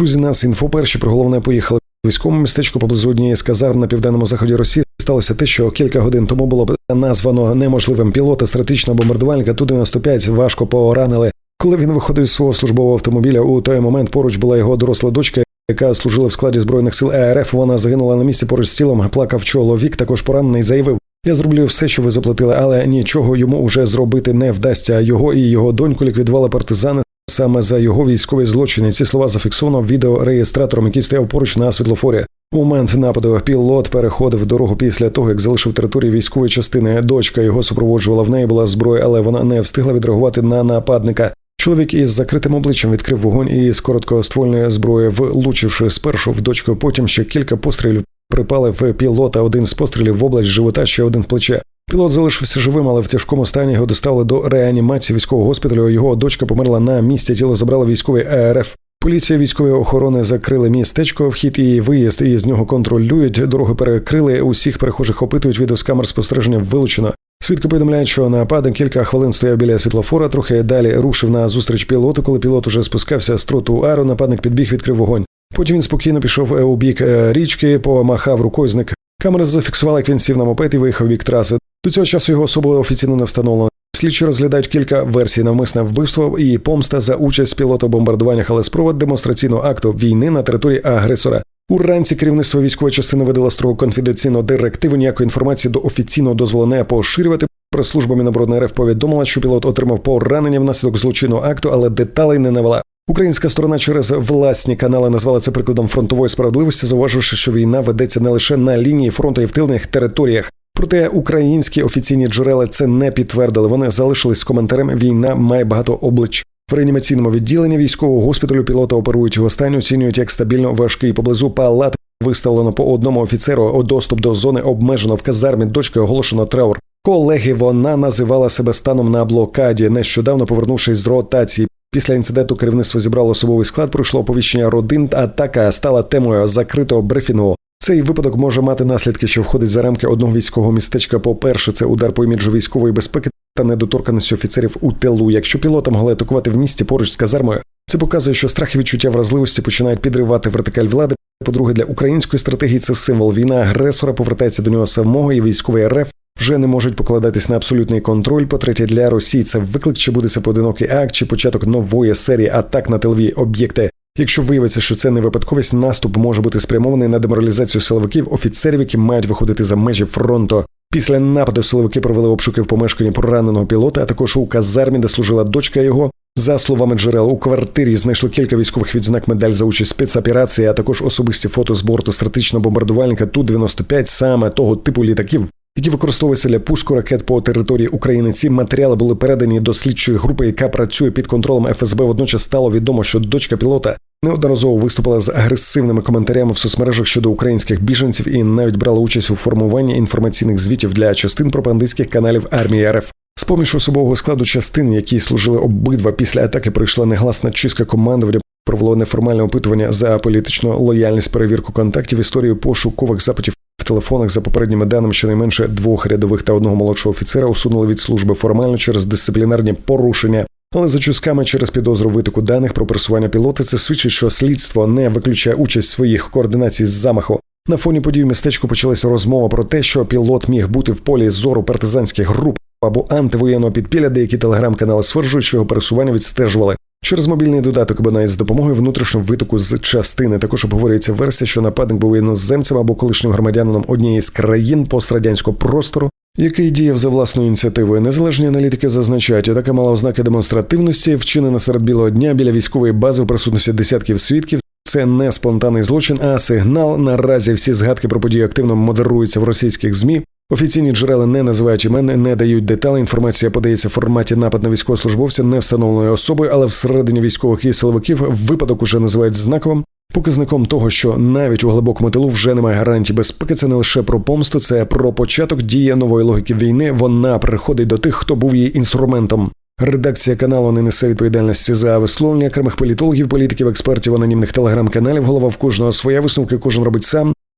Друзі, нас інфо перші про головне поїхали. Військовому містечку поблизу однієї з казарм на південному заході Росії сталося те, що кілька годин тому було названо неможливим пілота стратегічного бомбардувальника Ту-95 важко поранили. Коли він виходив з свого службового автомобіля, у той момент поруч була його доросла дочка, яка служила в складі збройних сил АРФ. Вона загинула на місці поруч з тілом. Плакав чоловік, також поранений, заявив. Я зроблю все, що ви заплатили, але нічого йому уже зробити не вдасться. Його і його доньку ліквідували партизани саме за його військові злочини. Ці слова зафіксовано відеореєстратором, який стояв поруч на світлофорі. У момент нападу пілот переходив дорогу після того, як залишив територію військової частини. Дочка його супроводжувала. В неї була зброя, але вона не встигла відреагувати на нападника. Чоловік із закритим обличчям відкрив вогонь із короткоствольної зброї, влучивши спершу в дочку. Потім ще кілька пострілів припали в пілота. Один з пострілів в область живота, ще один в плече. Пілот залишився живим, але в тяжкому стані його доставили до реанімації військового госпіталю. Його дочка померла на місці. Тіло забрали військові АРФ. Поліція військової охорони закрили містечко, вхід і виїзд, і з нього контролюють. Дороги перекрили. Усіх перехожих опитують відео з камер спостереження вилучено. Свідки повідомляють, що нападник кілька хвилин стояв біля світлофора, трохи далі рушив на зустріч пілоту. Коли пілот уже спускався з тротуару, нападник підбіг, відкрив вогонь. Потім він спокійно пішов у бік е, річки, помахав рукою зник. Камера зафіксувала, як він сів на мопед і виїхав бік траси. До цього часу його особо офіційно не встановлено. Слідчі розглядають кілька версій навмисне вбивство і помста за участь пілота в бомбардуваннях, але спровод демонстраційного акту війни на території агресора. Уранці керівництво військової частини видало строго конфіденційну директиву. Ніякої інформації до офіційного дозволу не поширювати. Прес-служба Міноборони РФ повідомила, що пілот отримав поранення внаслідок злочинного акту, але деталей не навела. Українська сторона через власні канали назвала це прикладом фронтової справедливості, зауваживши, що війна ведеться не лише на лінії фронту і в тилних територіях. Проте українські офіційні джерела це не підтвердили. Вони залишились з коментарем Війна має багато облич. В реанімаційному відділенні військового госпіталю пілота оперують його стан, оцінюють як стабільно важкий поблизу палат. Виставлено по одному офіцеру доступ до зони обмежено в казармі. Дочки оголошено траур. Колеги вона називала себе станом на блокаді, нещодавно повернувшись з ротації. Після інциденту керівництво зібрало особовий склад. Пройшло оповіщення родин. Атака стала темою закритого брифінгу. Цей випадок може мати наслідки, що входить за рамки одного військового містечка. По перше, це удар по іміджу військової безпеки та недоторканості офіцерів у тилу. Якщо пілота могли атакувати в місті поруч з казармою, це показує, що страх і відчуття вразливості починають підривати вертикаль влади. По-друге, для української стратегії це символ. Війна агресора повертається до нього самого, і військовий РФ вже не можуть покладатись на абсолютний контроль. По третє, для Росії це виклик, чи буде це поодинокий акт, чи початок нової серії атак на тилові об'єкти. Якщо виявиться, що це не випадковість, наступ може бути спрямований на деморалізацію силовиків, офіцерів, які мають виходити за межі фронту. Після нападу силовики провели обшуки в помешканні пораненого пілота, а також у казармі, де служила дочка його. За словами джерел, у квартирі знайшли кілька військових відзнак медаль за участь спецоперації, а також особисті фото з борту стратегічного бомбардувальника Ту 95 саме того типу літаків, які використовуються для пуску ракет по території України. Ці матеріали були передані до слідчої групи, яка працює під контролем ФСБ. Водночас стало відомо, що дочка пілота неодноразово виступила з агресивними коментарями в соцмережах щодо українських біженців і навіть брала участь у формуванні інформаційних звітів для частин пропагандистських каналів армії РФ. З поміж особового складу частин, які служили обидва після атаки, прийшла негласна чистка командування. Провело неформальне опитування за політичну лояльність, перевірку контактів, історію пошукових запитів телефонах за попередніми даними щонайменше двох рядових та одного молодшого офіцера усунули від служби формально через дисциплінарні порушення. Але за чусками через підозру витоку даних про пересування пілота це свідчить, що слідство не виключає участь своїх координацій з замаху. На фоні подій в містечку почалася розмова про те, що пілот міг бути в полі зору партизанських груп або антивоєнного підпілля. Деякі телеграм-канали стверджують, що його пересування відстежували. Через мобільний додаток навіть з допомогою внутрішнього витоку з частини також обговорюється версія, що нападник був іноземцем або колишнім громадянином однієї з країн пострадянського простору, який діяв за власною ініціативою. Незалежні аналітики зазначають, атака мала ознаки демонстративності, вчинена серед білого дня біля військової бази в присутності десятків свідків. Це не спонтанний злочин, а сигнал. Наразі всі згадки про події активно модеруються в російських змі. Офіційні джерела не називають імен, не дають деталей. Інформація подається в форматі напад на військовослужбовця не встановленою особою, але всередині військових і силовиків випадок уже називають знаковим. Показником того, що навіть у глибокому тилу вже немає гарантій безпеки, це не лише про помсту, це про початок дії нової логіки війни. Вона приходить до тих, хто був її інструментом. Редакція каналу не несе відповідальності за висловлення окремих політологів, політиків, експертів, анонімних телеграм-каналів. Голова в кожного своя висновки, кожен робить сам.